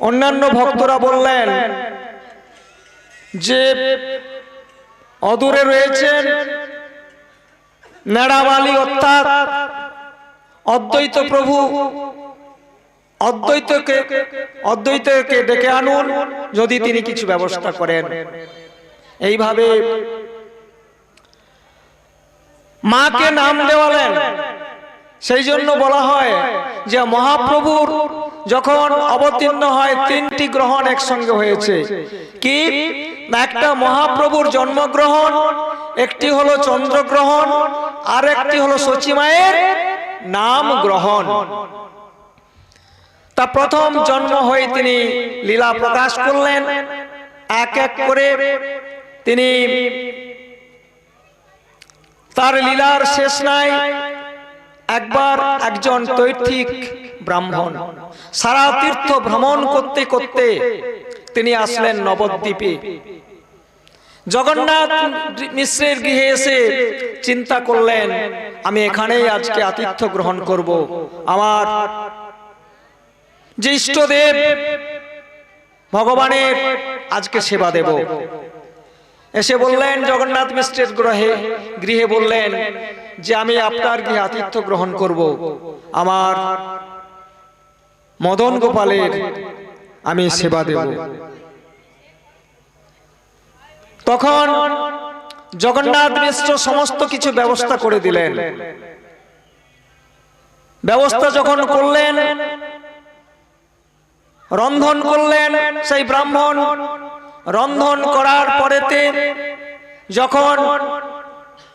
অন্যান্য ভক্তরা বললেন যে অদূরে রয়েছেন নেড়ামালি অর্থাৎ অদ্বৈত প্রভু অদ্বৈতকে অদ্বৈতকে ডেকে আনুন যদি তিনি কিছু ব্যবস্থা করেন। এইভাবে মাকে নাম দেওয়ালেন। সেই জন্য বলা হয় যে মহাপ্রভুর যখন অবতীর্ণ হয়, তিনটি গ্রহণ একসঙ্গে হয়েছে। কি? একটা মহাপ্রভুর জন্মগ্রহণ, একটি হলো চন্দ্রগ্রহণ আর একটি হলো সচিমায়ের নাম গ্রহণ তা প্রথম জন্ম হয়ে তিনি লীলা প্রকাশ করলেন। এক এক করে তিনি তার লীলার শেষ নাই। একবার একজন তৈর্থিক ব্রাহ্মণ। সারা তীর্থ ভ্রমণ করতে করতে তিনি আসলেন নবদ্বীপে। জগন্নাথ মিশ্রের গৃহে এসে চিন্তা করলেন, আমি এখানেই আজকে আতিথ্য গ্রহণ করব। আমার যে ইষ্টদেব ভগবানের আজকে সেবা দেব। এসে বললেন, জগন্নাথ মিশ্রের গ্রহে গৃহে বললেন যে আমি আপনার গৃহে আতিথ্য গ্রহণ করব। আমার মদন গোপালের আমি সেবা দেব। তখন জগন্নাথ মিশ্র সমস্ত কিছু ব্যবস্থা করে দিলেন। ব্যবস্থা যখন করলেন রন্ধন করলেন সেই ব্রাহ্মণ। রন্ধন করার পরেতে যখন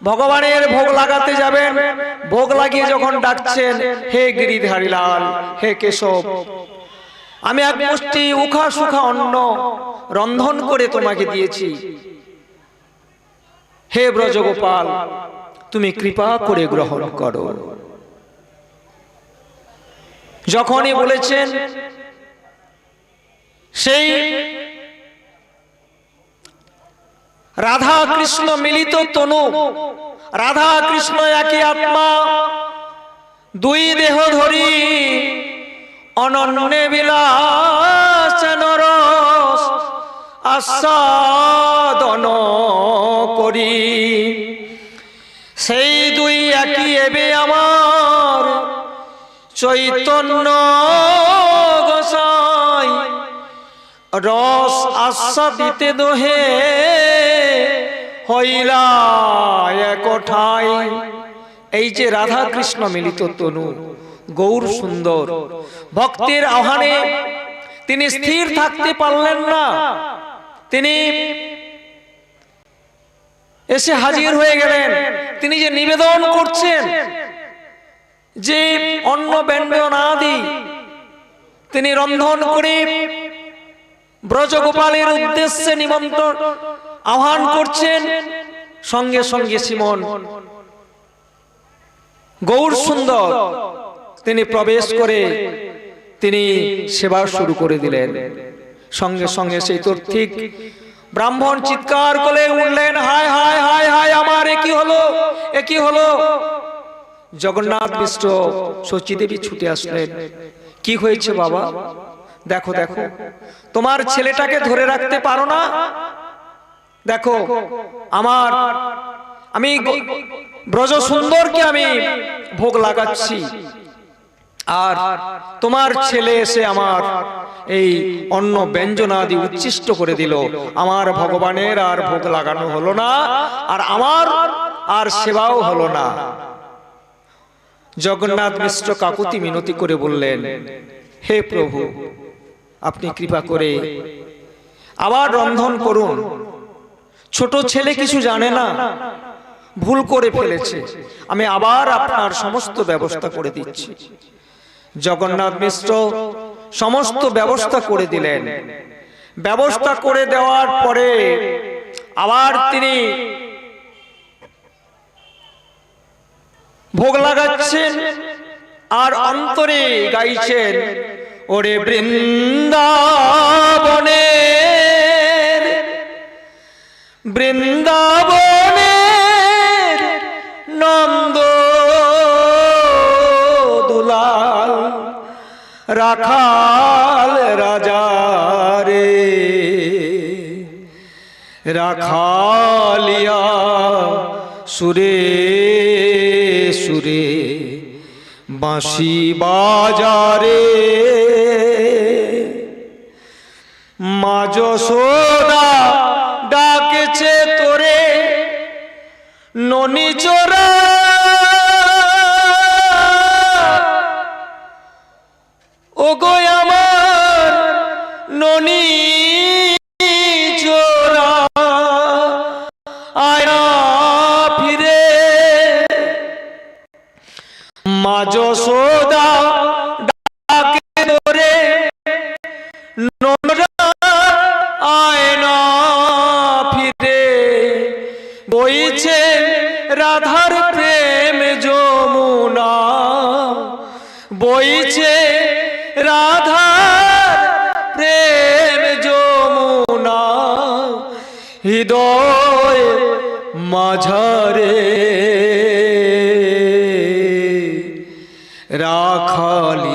ভগবানের ভোগ লাগাতে যাবেন। ভোগ লাগিয়ে যখন ডাকছেন, হে গিরিধারী লাল হে কেশব, আমি এক মুষ্টি উখা সুখা অন্ন রন্ধন করে তোমাকে দিয়েছি। হে ব্রজগোপাল, তুমি কৃপা করে গ্রহণ করো। যখনই বলেছেন, সেই রাধা কৃষ্ণ মিলিত তনু। রাধা কৃষ্ণ একই আত্মা। দুই দেহ ধরি অনন্যে বিলাসন রস আস্বাদন করি। সেই দুই একই এবে আমার চৈতন্য রস আস্বাদিতে দোহে, হইলা একঠাই এই যে রাধা কৃষ্ণ মিলিত তনু, গৌর সুন্দর, ভক্তের আহ্বানে তিনি স্থির থাকতে পারলেন না। তিনি এসে হাজির হয়ে গেলেন। তিনি যে নিবেদন করছেন যে অন্ন ব্যঞ্জন আদি তিনি রন্ধন করে ব্রজগোপালের উদ্দেশ্যে নিমন্ত্রণ আহ্বান করছেন সঙ্গে সঙ্গে সিমন। গৌর সুন্দর, তিনি প্রবেশ করে তিনি সেবা শুরু করে দিলেন। সঙ্গে সঙ্গে সেই তর্থিক ব্রাহ্মণ চিৎকার করে উঠলেন, হায় হায় হায় হায়, আমার একই হলো? একই হলো? জগন্নাথ মিশ্র শচীদেবী ছুটে আসলেন। কি হয়েছে বাবা? দেখো দেখো। তোমার ছেলেটাকে ধরে রাখতে পারো না। দেখো আমার আমি ব্রজ সুন্দরকে আমি ভোগ লাগাচ্ছি। আর তোমার ছেলে এসে আমার এই অন্য ব্যঞ্জনাদি উচ্ছিষ্ট করে দিল। আমার ভগবানের আর ভোগ লাগানো হলো না। আর আমার আর সেবাও হলো না। জগন্নাথ মিশ্র কাকুতি মিনতি করে বললেন হে প্রভু আপনি কৃপা করে আবার রন্ধন করুন। ছোট ছেলে কিছু জানে না ভুল করে ফেলেছে। আমি আবার আপনার সমস্ত ব্যবস্থা করে দিচ্ছি। জগন্নাথ মিশ্র সমস্ত ব্যবস্থা করে দিলেন। ব্যবস্থা করে দেওয়ার পরে আবার তিনি ভোগ লাগাচ্ছেন আর অন্তরে গাইছেন। ওরে বৃন্দাবনে বৃন্দাবনে নন্দ দুলাল রাখাল রাজা রে। রাখালিয়া সুরে সুরে বাঁশি বাজারে। মাজসোদা ডাকেছে তোরে ননি চোরা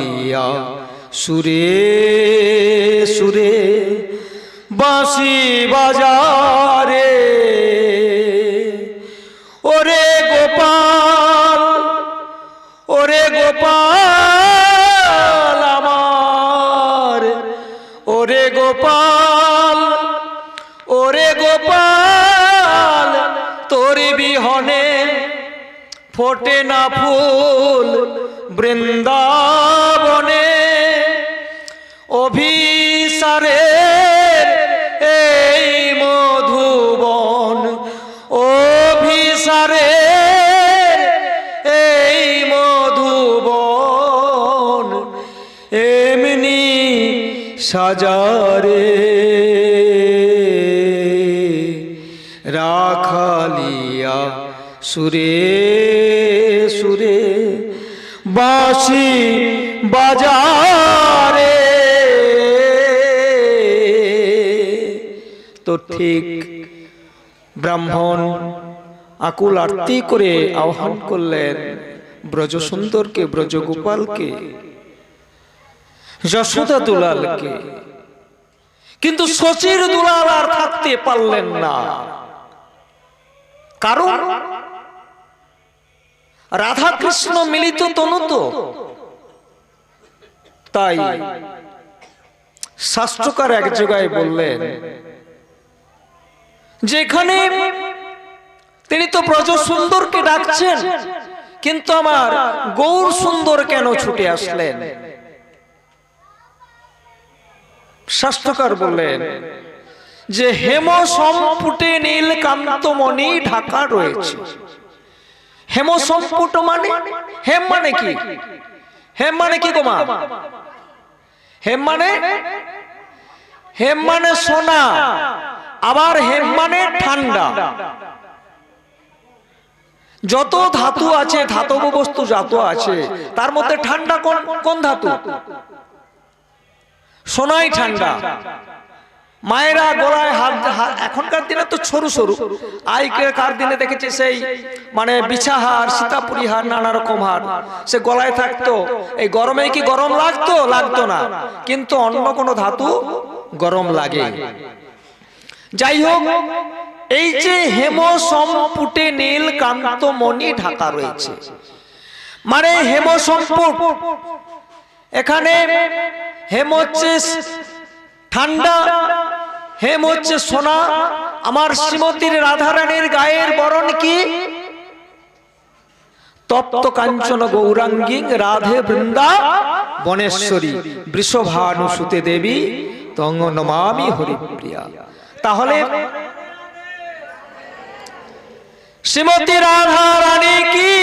রাখালিয়া সুরে সুরে, বাঁশি বাজারে। ওরে গোপাল ওরে গোপাল আমার, ওরে গোপাল ওরে গোপাল, তোর বিহনে ফোটে না ফুল। সাজারে রাখালিয়া সুরে সুরে, বাঁশি বাজারে। তো ঠিক ব্রাহ্মণ আকুল আরতি করে আহ্বান করলেন ব্রজ সুন্দরকে ব্রজ গোপালকে যশোদা দুলালকে কিন্তু শচীর দুলাল আর থাকতে পারলেন না। কারণ রাধা কৃষ্ণ মিলিত তনু তো। তাই শাস্ত্রকার এক জায়গায় বললেন, যেখানে তিনি তো ব্রজ সুন্দরকে ডাকছেন, কিন্তু আমার গৌর সুন্দর কেন ছুটে আসলেন? শাস্ত্রকার বললেন, যে হেম সম্পুটে নীল কান্তমণি ঢাকা রয়েছে। হেম সম্পুট মানে হেম মানে কি? হেম মানে কি গোমা হেম মানে হেম মানে সোনা, আবার হেম মানে ঠান্ডা। যত ধাতু আছে, ধাতব বস্তু যত আছে, তার মধ্যে ঠান্ডা কোন কোন ধাতু? সোনাই ঠান্ডা। মায়েরা গলায় হাত এখনকার দিনে তো সরু সরু। কার দিনে দেখেছি সেই মানে বিছা হার সীতাপুরি হার, নানা রকম হার। সে গলায় থাকতো। এই গরমে কি গরম লাগতো? লাগতো না। কিন্তু অন্য কোনো ধাতু গরম লাগে। যাই হোক, এই যে হেম সম্পুটে নীল কান্ত মণি ঢাকা রয়েছে। মানে হেম সম্পুট এখানে হেম হচ্ছে ঠান্ডা হেম হচ্ছে সোনা, আমার শ্রীমতীর রাধারানীর গায়ের বরণ কি? তপ্ত কাঞ্চন গৌরাঙ্গী, রাধে বৃন্দা, বনেশ্বরী বৃষভানু সুতে দেবী তঙ্গ নমামি হরিপ্রিয়া। তাহলে শ্রীমতী রাধা রানী কি?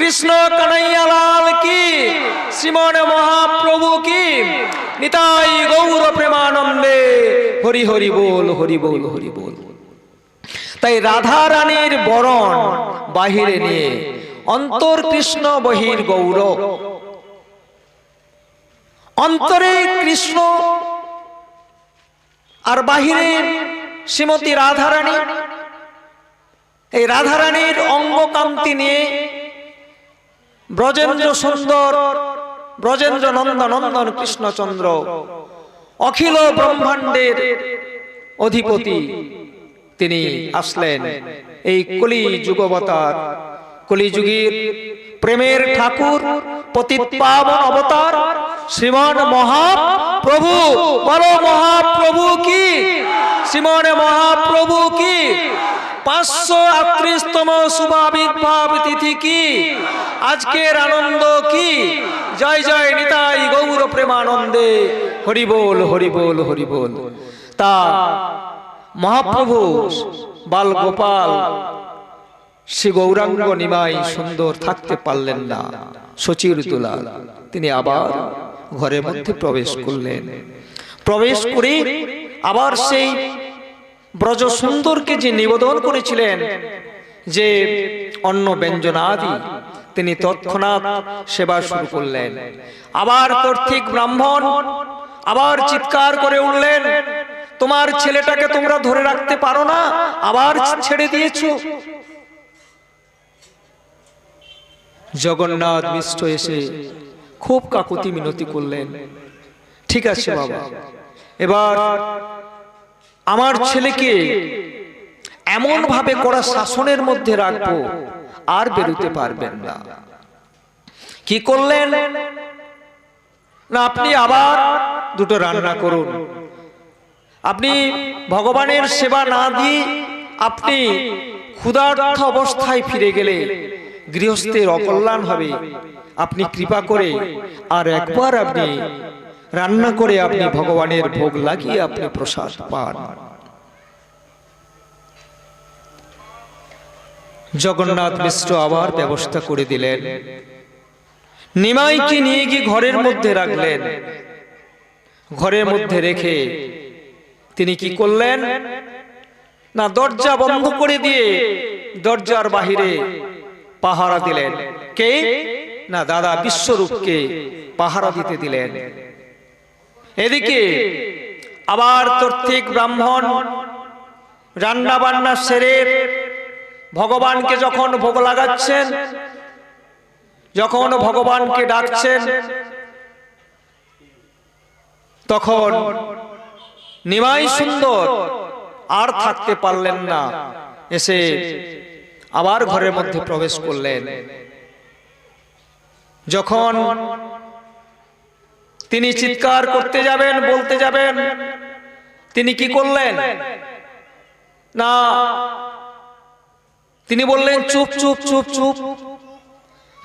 কৃষ্ণ কনৈয়ালাল কি? শ্রীমন মহাপ্রভু কি? নিতাই গৌর প্রেমানন্দে হরি হরি বল হরি বল হরি বল। তাই রাধা রানীর বরণ বাহিরে নিয়ে অন্তর কৃষ্ণ বহির গৌর। অন্তরে কৃষ্ণ আর বাহিরে শ্রীমতী রাধারানী এই রাধারানীর অঙ্গকান্তি নিয়ে ব্রজেন্দ্র সুন্দর ব্রজেন্দ্র নন্দ নন্দন কৃষ্ণচন্দ্র, অখিল ব্রহ্মাণ্ডের অধিপতি। তিনি আসলেন এই কলি যুগবতার কলিযুগীর প্রেমের ঠাকুর অবতার, শ্রীমন মহাপ্রভু, বলো মহাপ্রভু কি? শ্রীমন মহাপ্রভু কি? পাঁচশো আটত্রিশতম শুভাবির্ভাব তিথি কি? আজকের আনন্দ কি? জয় জয় নিতাই গৌর হরিবোল হরিবোল হরিবোল। তা মহাপ্রভু বাল গোপাল শ্রী গৌরাঙ্গ নিমাই সুন্দর থাকতে পারলেন না। সচির তিনি আবার ঘরের মধ্যে প্রবেশ করলেন। প্রবেশ করে আবার সেই ব্রজ সুন্দরকে যে নিবেদন করেছিলেন, যে অন্ন ব্যঞ্জনাদি, তিনি তৎক্ষণাৎ সেবা শুরু করলেন। আবার কর্তৃক ব্রাহ্মণ আবার চিৎকার করে উঠলেন, তোমার ছেলেটাকে তোমরা ধরে রাখতে পারো না, আবার ছেড়ে দিয়েছ। জগন্নাথ মিষ্ট এসে খুব কাকুতি মিনতি করলেন, ঠিক আছে বাবা, এবার আমার ছেলেকে এমন ভাবে করা শাসনের মধ্যে রাখব, আর বেরোতে পারবেন না। কি করলেন? না, আপনি আবার দুটো রান্না করুন। আপনি ভগবানের সেবা না দিয়ে আপনি ক্ষুধার্থ অবস্থায় ফিরে গেলে গৃহস্থের অকল্যাণ হবে। আপনি কৃপা করে আর একবার আপনি রান্না করে আপনি ভগবানের ভোগ লাগিয়ে আপনি প্রসাদ পান। জগন্নাথ মিশ্র আবার ব্যবস্থা করে দিলেন। নিমাইকে নিয়ে গিয়ে ঘরের মধ্যে রাখলেন। ঘরের মধ্যে রেখে তিনি কি করলেন? না দরজা বন্ধ করে দিয়ে দরজার বাহিরে পাহারা দিলেন। কে? না দাদা বিশ্বরূপকে পাহারা দিতে দিলেন। এদিকে আবার তর্থিক ব্রাহ্মণ রান্না বান্না সেরে ভগবানকে যখন ভোগ লাগাচ্ছেন, যখন ভগবানকে ডাকছেন, তখন নিমাই সুন্দর আর থাকতে পারলেন না, এসে আবার ঘরের মধ্যে প্রবেশ করলেন। যখন তিনি চিৎকার করতে যাবেন বলতে যাবেন। তিনি কি করলেন? না। তিনি বললেন চুপ চুপ চুপ চুপ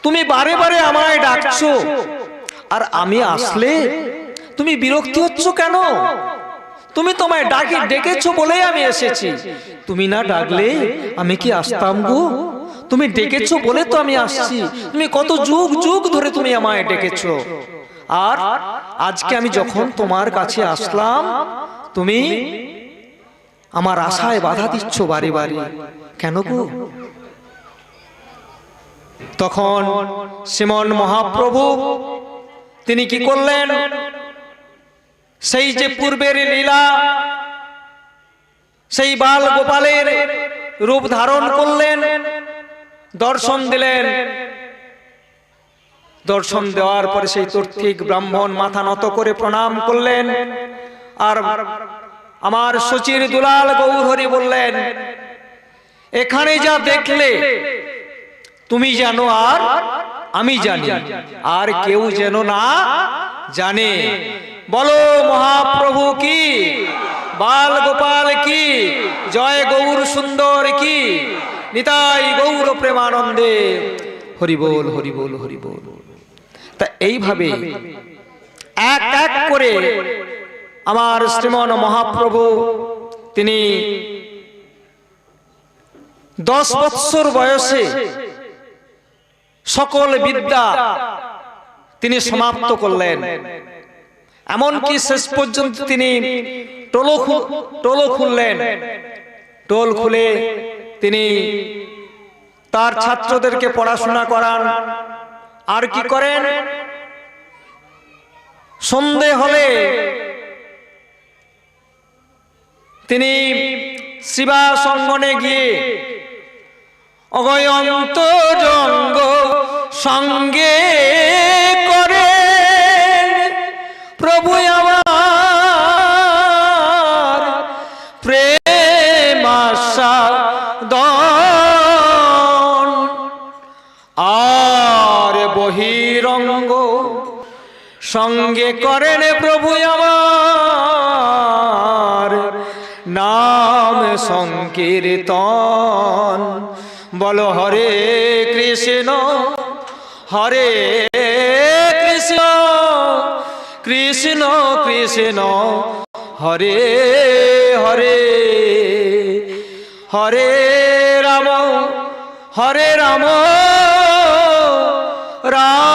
তুমি বারে বারে আমায় ডাকছো। আর আমি আসলে তুমি বিরক্তি হচ্ছ কেন? তুমি তোমায় ডাকি ডেকেছো বলেই আমি এসেছি। তুমি না ডাকলে আমি কি আসতাম গো? তুমি ডেকেছো বলে তো আমি আসছি। তুমি কত যুগ যুগ ধরে তুমি আমায় ডেকেছো। আর আজকে আমি যখন তোমার কাছে আসলাম, তুমি আমার আশায় বাধা দিচ্ছ বারে বারে কেন গো? তখন শ্রীমন মহাপ্রভু, তিনি কি করলেন? সেই যে পূর্বের লীলা, সেই বাল গোপালের রূপ ধারণ করলেন, দর্শন দিলেন। দর্শন দেওয়ার পরে সেই তর্থিক ব্রাহ্মণ মাথা নত করে প্রণাম করলেন। আর আমার সচির দুলাল গৌরহরি বললেন, এখানে যা দেখলে, তুমি জানো আর আমি জানি। আর কেউ যেন না জানে। বলো মহাপ্রভু কি? বাল গোপাল কি? জয় গৌর সুন্দর কি? নিতাই গৌর প্রেমানন্দে। হরিবোল হরিবোল হরিবোল। তা এইভাবে এক এক করে আমার শ্রীমন মহাপ্রভু, তিনি দশ বৎসর বয়সে সকল বিদ্যা তিনি সমাপ্ত করলেন। এমনকি শেষ পর্যন্ত তিনি টোলো টোলো খুললেন। টোল খুলে তিনি তার ছাত্রদেরকে পড়াশোনা করান। আর কি করেন? সন্ধে হলে তিনি শিবা সঙ্গনে গিয়ে অগয়ন্ত জঙ্গ সঙ্গে সঙ্গে করেন প্রভু আমার নাম সংকীর্তন। বল, হরে কৃষ্ণ হরে কৃষ্ণ কৃষ্ণ কৃষ্ণ, হরে হরে হরে রাম হরে রাম রাম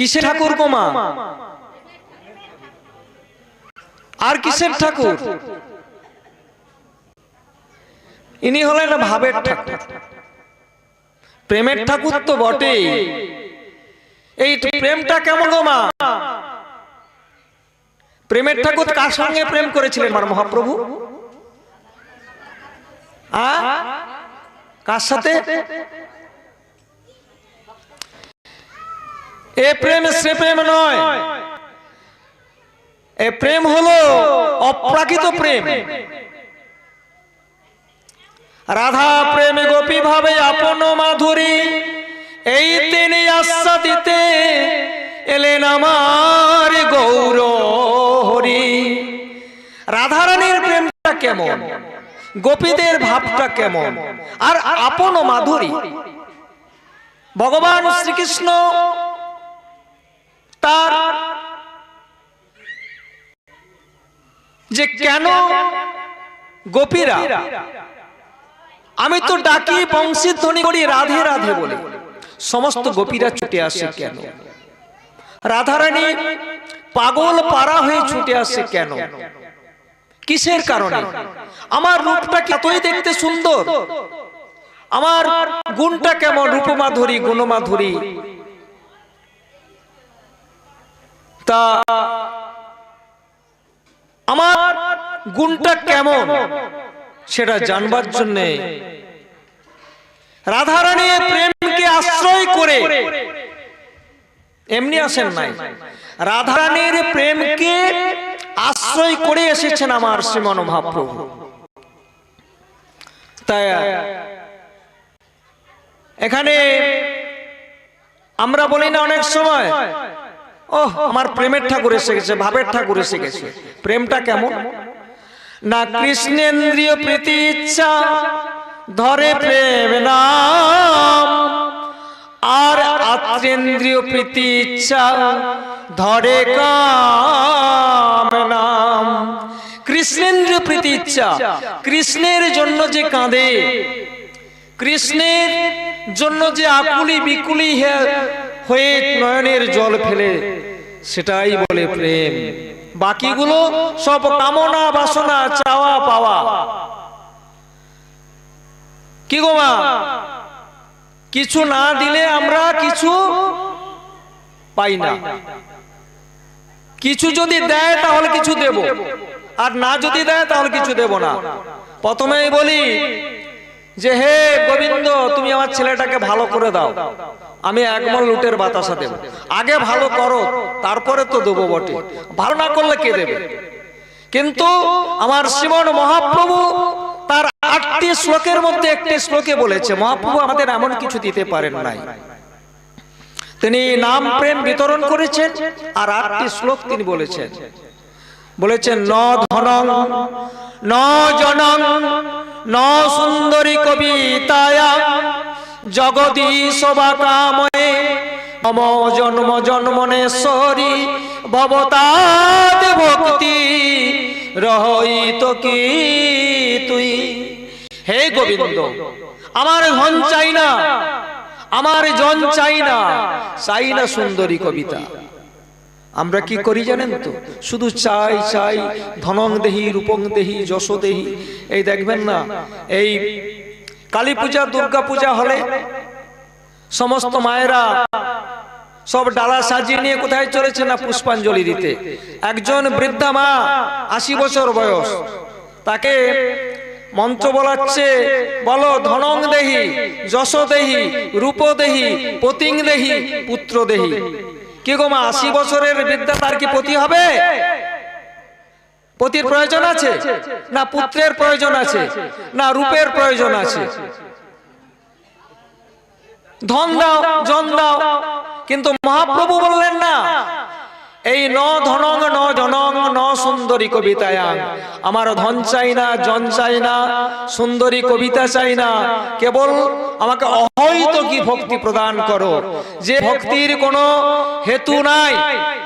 কিসের ঠাকুর কোমা আর কিসের ঠাকুর? ইনি হলেন ভাবের ঠাকুর। প্রেমের ঠাকুর তো বটেই। এই প্রেমটা কেমন গো মা? প্রেমের ঠাকুর কার সঙ্গে প্রেম করেছিলেন আমার মহাপ্রভু? কার সাথে? এ প্রেম সে প্রেম নয়। এ প্রেম হলো অপ্রাকৃত প্রেম। রাধা প্রেম গোপী ভাবে আপন মাধুরী, এই তিনি আশ্বা দিতে এলেন আমার গৌর হরি রাধারানীর প্রেমটা কেমন? গোপীদের ভাবটা কেমন? আর আপন মাধুরী? ভগবান শ্রীকৃষ্ণ তার যে কেন গোপীরা? আমি তো ডাকি বংশী ধ্বনি করি রাধে রাধে বলে। সমস্ত গোপীরা ছুটে আসে কেন? রাধারানী পাগল পারা হয়ে ছুটে আসে কেন? কিসের কারণে? আমার রূপটা কতই দেখতে সুন্দর? আমার গুণটা কেমন? রূপমাধুরী, গুণমাধুরী? তা আমার গুণটা কেমন সেটা জানবার জন্যে রাধারানী প্রেমকে আশ্রয় করে এমনি আসেন নাই। রাধারানীর প্রেমকে আশ্রয় করে এসেছেন আমার শ্রীমন মহাপ্রভু তাই এখানে আমরা বলি না অনেক সময় ও আমার প্রেমের ঠাকুর এসে গেছে, ভাবের ঠাকুর এসে গেছে। প্রেমটা কেমন? না কৃষ্ণেন্দ্রীয় প্রীতি ইচ্ছা, ধরে প্রেম নাম। আর আত্রেন্দ্রীয় প্রীতি ইচ্ছা, ধরে কাম নাম। কৃষ্ণেন্দ্রীয় প্রীতি ইচ্ছা, কৃষ্ণের জন্য যে কাঁদে, কৃষ্ণের জন্য যে আকুলি বিকুলি হয়ে নয়নের জল ফেলে সেটাই বলে প্রেম। বাকিগুলো সব কামনা বাসনা চাওয়া পাওয়া। কি গো মা? কিছু না দিলে আমরা কিছু পাই না। কিছু যদি দেয় তাহলে কিছু দেব। আর না যদি দেয় তাহলে কিছু দেব না। প্রথমেই বলি যে হে গোবিন্দ তুমি আমার ছেলেটাকে ভালো করে দাও। আমি একমল লুটের বাতাসা দেব। আগে ভালো করো, তারপরে তো দেবো বটে। ভালো না করলে কে দেবে? কিন্তু আমার শ্রীমন মহাপ্রভু তার আটটি শ্লোকের মধ্যে একটি শ্লোকে বলেছে, মহাপ্রভু আমাদের এমন কিছু দিতে পারেন নাই। তিনি নাম প্রেম বিতরণ করেছেন আর আটটি শ্লোক তিনি বলেছেন। বলেছেন, ন ধনং, ন জনং, ন সুন্দরী কবিতায়া জগদীশ বা কাময়ে মম জন্ম জন্মনেশ্বরী ভবতাদ ভক্তি তো কি তুই? হে গোবিন্দ, আমার ধন চাই না, আমার জন চাই না চাই না সুন্দরী কবিতা। আমরা কি করি জানেন তো? শুধু চাই চাই, ধনং দেহি, রূপং দেহি, যশ দেহি। এই দেখবেন না, এই কালী পূজা দুর্গা পূজা হলে সমস্ত মায়েরা সব ডালা সাজিয়ে নিয়ে কোথায় চলেছে না পুষ্পাঞ্জলি দিতে? একজন বৃদ্ধা মা আশি বছর বয়স। তাকে মন্ত্র বলাচ্ছে বলো ধনং দেহি যশ দেহি রূপ দেহি পতিং দেহি পুত্র দেহি। কি গো মা আশি বছরের বৃদ্ধা তার কি পতি হবে? পতির প্রয়োজন আছে? না পুত্রের প্রয়োজন আছে? না রূপের প্রয়োজন আছে? ধন দাও, জন দাও। কিন্তু মহাপ্রভু বললেন না এই ন ধনং, ন জনং, ন সুন্দরী কবিতায়াং। আমার ধন চাই না, জন চাই না, সুন্দরী কবিতা চাই না। কেবল আমাকে অহৈত কি ভক্তি প্রদান করো। যে ভক্তির কোনো হেতু নাই,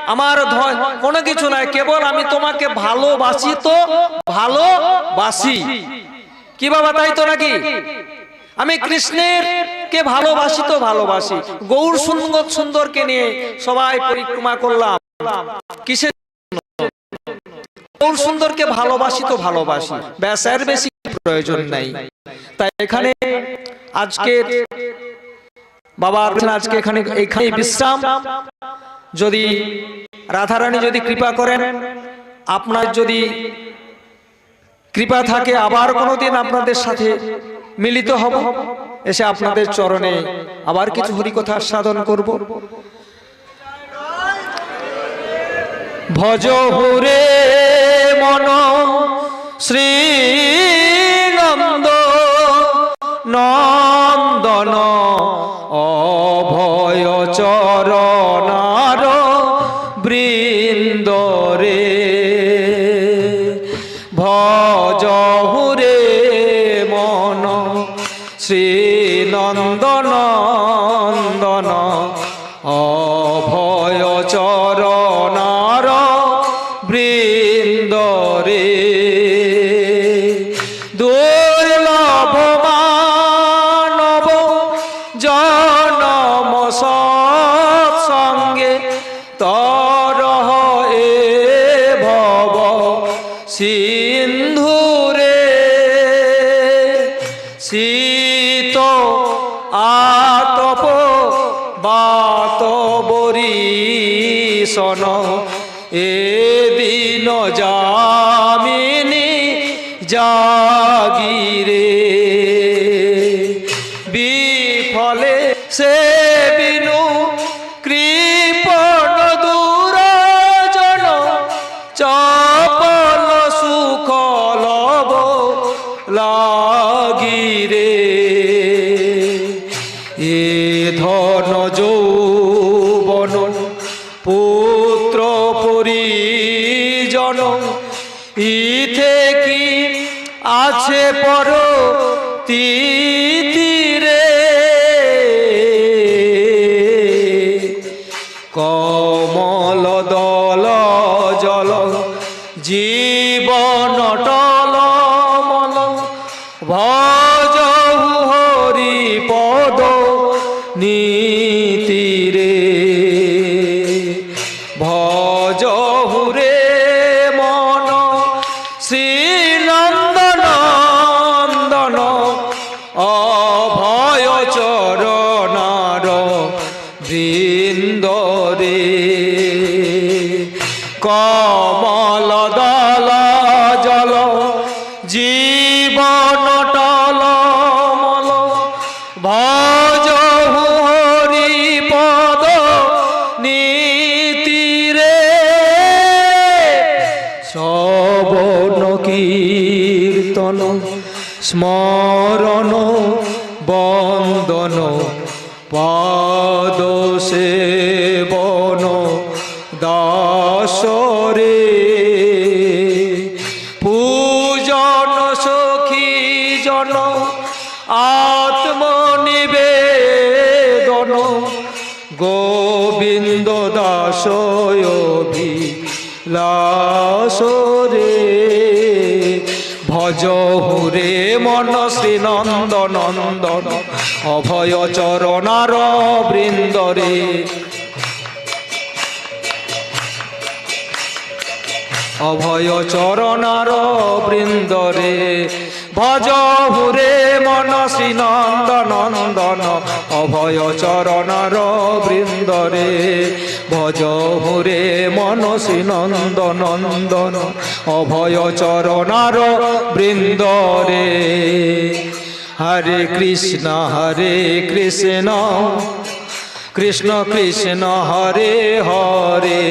আমার ধন- কোনো কিছু নাই। কেবল আমি তোমাকে ভালোবাসি তো ভালোবাসি। কি বাবা, তাই তো নাকি? আমি কৃষ্ণের কে ভালোবাসি তো ভালোবাসি। গৌর সুন্দর সুন্দরকে নিয়ে সবাই পরিক্রমা করলাম। কিসের সুন্দরকে ভালোবাসি তো ভালোবাসি। ব্যাস, এর বেশি প্রয়োজন নাই। তাই এখানে আজকে বাবা আজকে এখানে এখানে বিশ্রাম। যদি রাধারানী যদি কৃপা করেন, আপনার যদি কৃপা থাকে, আবার কোনোদিন আপনাদের সাথে মিলিত হব। এসে আপনাদের চরণে আবার কিছু হরিকথা সাধন করব। ভজ হুরে মন শ্রী নন্দ নন্দন অভয় চরণার বৃন্দরে ভজ son পর গোবিন্দ দাসয়ভি লাসরে ভজ হুরে মন শ্রী নন্দ নন্দন অভয় চরণার বৃন্দরে অভয় চরণার বৃন্দরে ভজ হুরে মন শ্রী নন্দ নন্দন অভয় চরণর বৃন্দরে ভজ হুরে মন শ্রী নন্দ নন্দন অভয় চরণার বৃন্দরে হরে কৃষ্ণ হরে কৃষ্ণ কৃষ্ণ কৃষ্ণ হরে হরে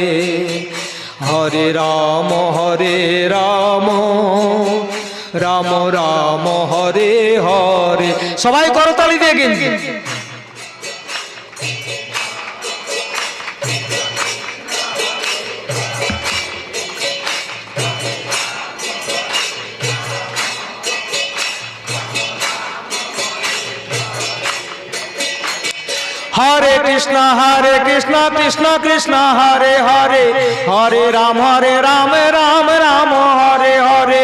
হরে রাম হরে রাম রাম রাম, হরে হরে। সবাই করতালি দিয়ে কিন্তু হরে কৃষ্ণ হরে কৃষ্ণ কৃষ্ণ কৃষ্ণ, হরে হরে। হরে রাম হরে রাম রাম রাম, হরে হরে।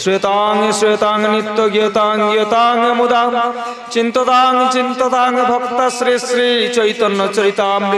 শ্রেতাং শ্রেতাং নিত্য গীতাং গীতাং মুদাং চিন্ততাং চিন্ততাং ভক্ত শ্রী শ্রী চৈতন্য চরিতামৃত